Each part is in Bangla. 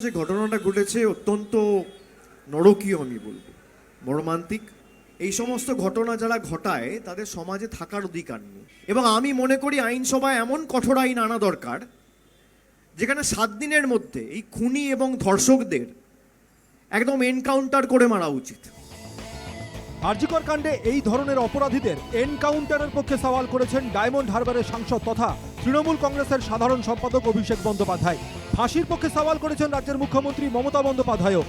যে ঘটনাটা ঘটেছে অত্যন্ত নরকীয় আমি বলব, মর্মান্তিক। এই সমস্ত ঘটনা যারা ঘটায়, তাদের সমাজে থাকার অধিকার নেই। এবং আমি মনে করি আইনসভায় এমন কঠোর আইন আনা দরকার, যেখানে সাত দিনের মধ্যে এই খুনি এবং ধর্ষকদের একদম এনকাউন্টার করে মারা উচিত। আরজিকর কাণ্ডে এই ধরনের অপরাধীদের এনকাউন্টারের পক্ষে সওয়াল করেছেন ডায়মন্ড হারবারের সাংসদ তথা তৃণমূল কংগ্রেসের সাধারণ সম্পাদক অভিষেক বন্দ্যোপাধ্যায়। ফাঁসির পক্ষে সওয়াল করেছেন রাজ্যের মুখ্যমন্ত্রী মমতা বন্দ্যোপাধ্যায়ও।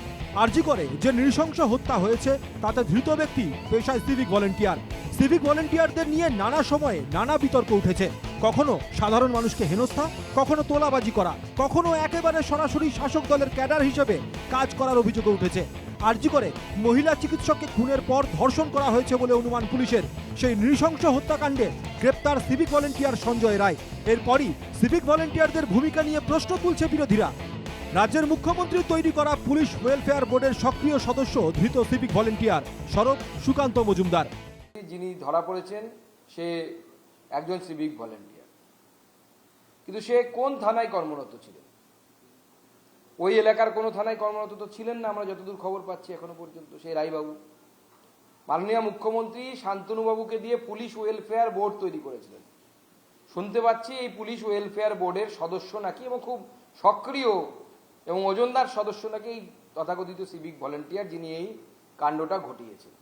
আরজিকরে যে নৃশংস হত্যা হয়েছে, তাতে ধৃত ব্যক্তি পেশায় সিভিক ভলেন্টিয়ার সিভিক ভলেন্টিয়ারদের নিয়ে নানা সময়ে নানা বিতর্ক উঠেছে। কখনো সাধারণ মানুষকে হেনস্থা, কখনো তোলাবাজি করা, কখনো একেবারে সরাসরি শাসক দলের ক্যাডার হিসেবে কাজ করার অভিযোগ উঠেছে। আরজি করে মহিলা চিকিৎসককে খুনের পর ধর্ষণ করা হয়েছে বলে অনুমান পুলিশের। সেই নৃশংস হত্যাকাণ্ডে গ্রেপ্তার সিভিক ভলেন্টিয়ার সঞ্জয় রায়। এরপরই সিভিক ভলেন্টিয়ারদের ভূমিকা নিয়ে প্রশ্ন তুলছে বিরোধীরা। রাজ্যের মুখ্যমন্ত্রী তৈরি করা পুলিশ ওয়েলফেয়ার বোর্ডের সক্রিয় সদস্য ধৃত সিভিক ভলেন্টিয়ার সরব সুকান্ত মজুমদার। যিনি ধরা পড়েছেন, সে একজন সিভিক ভলেন্টিয়ার। কিন্তু সে কোন থানায় কর্মরত ছিলেন? ওই এলাকার কোনো থানায় কর্মরত তো ছিলেন না, আমরা যতদূর খবর পাচ্ছি এখনও পর্যন্ত, সেই রায়বাবু। মাননীয় মুখ্যমন্ত্রী শান্তনুবাবুকে দিয়ে পুলিশ ওয়েলফেয়ার বোর্ড তৈরি করেছিলেন। শুনতে পাচ্ছি এই পুলিশ ওয়েলফেয়ার বোর্ডের সদস্য নাকি এবং খুব সক্রিয় এবং ওজনদার সদস্য নাকি এই তথাকথিত সিভিক ভলেন্টিয়ার যিনি এই কাণ্ডটা ঘটিয়েছেন।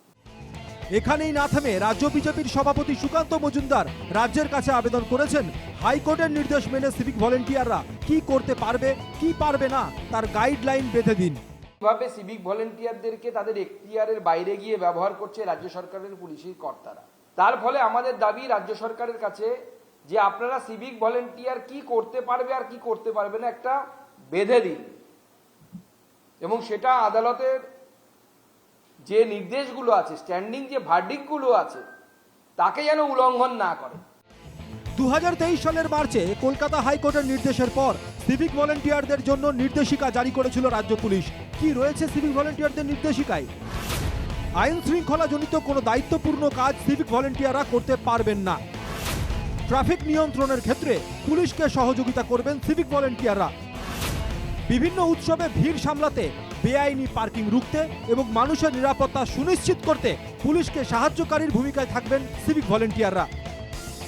এখানেই না থেমে রাজ্য বিজেপির সভাপতি সুকান্ত মজুমদার রাজ্যের কাছে আবেদন করেছেন, হাইকোর্টের নির্দেশ মেনে সিভিক ভলেন্টিয়াররা কি করতে পারবে, কি পারবে না, তার গাইডলাইন বেঁধে দিন। কীভাবে সিভিক ভলেন্টিয়ারদেরকে তাদের এখতিয়ারের বাইরে গিয়ে ব্যবহার করছে রাজ্য সরকারের পুলিশের কর্তারা। তার ফলে আমাদের দাবি, রাজ্য সরকারের কাছে যে আপনারা সিভিক ভলেন্টিয়ার কি করতে পারবে আর কি করতে পারবে না একটা বেঁধে দিন। এবং সেটা আদালতের যে নির্দেশগুলো আছে স্ট্যান্ডিং যে ভার্ডিকগুলো আছে, তাকে যেন উল্লঙ্ঘন না করে। দু হাজার তেইশ সালের মার্চে কলকাতা হাইকোর্টের নির্দেশের পর সিভিক ভলেন্টিয়ারদের জন্য নির্দেশিকা জারি করেছিল রাজ্য পুলিশ। কি রয়েছে সিভিক ভলেন্টিয়ারদের নির্দেশিকায়? আইন শৃঙ্খলা জনিত কোনো দায়িত্বপূর্ণ কাজ সিভিক ভলেন্টিয়াররা করতে পারবেন না। ট্রাফিক নিয়ন্ত্রণের ক্ষেত্রে পুলিশকে সহযোগিতা করবেন সিভিক ভলেন্টিয়াররা। বিভিন্ন উৎসবে ভিড় সামলাতে, বেআইনি পার্কিং রুখতে এবং মানুষের নিরাপত্তা সুনিশ্চিত করতে পুলিশকে সাহায্যকারীর ভূমিকায় থাকবেন সিভিক ভলেন্টিয়াররা।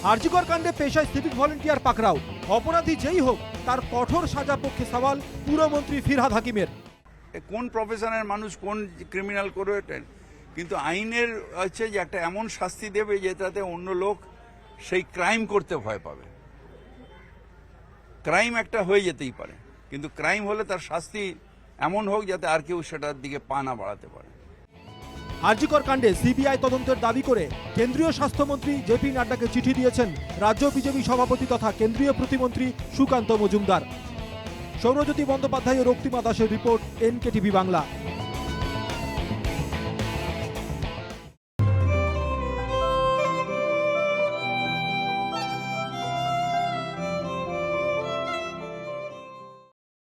আরজিকর কাণ্ডে পেশায় সিভিক ভলেন্টিয়ার পাকড়াও। অপরাধী যেই হোক, তার কঠোর সাজা পক্ষে সওয়াল পুরমন্ত্রী ফিরহাদ হাকিমের। কোন প্রফেশনের মানুষ কোন ক্রিমিনাল করে এটা কিন্তু আইনের হচ্ছে যে একটা এমন শাস্তি দেবে যেটাতে অন্য লোক সেই ক্রাইম করতে ভয় পাবে। ক্রাইম একটা হয়ে যেতেই পারে। কিন্তু ক্রাইম হলে তার শাস্তি এমন হোক যাতে আর কেউ সেটার দিকে পা না বাড়াতে পারে। আরজিকর কাণ্ডে সিবিআই তদন্তের দাবি করে কেন্দ্রীয় স্বাস্থ্যমন্ত্রী জেপি নাড্ডাকে চিঠি দিয়েছেন রাজ্য বিজেপি সভাপতি তথা কেন্দ্রীয় প্রতিমন্ত্রী সুকান্ত মজুমদার। সৌরজ্যোতি বন্দ্যোপাধ্যায় ও রক্তিমা দাসের রিপোর্ট এনকেটিভি বাংলা।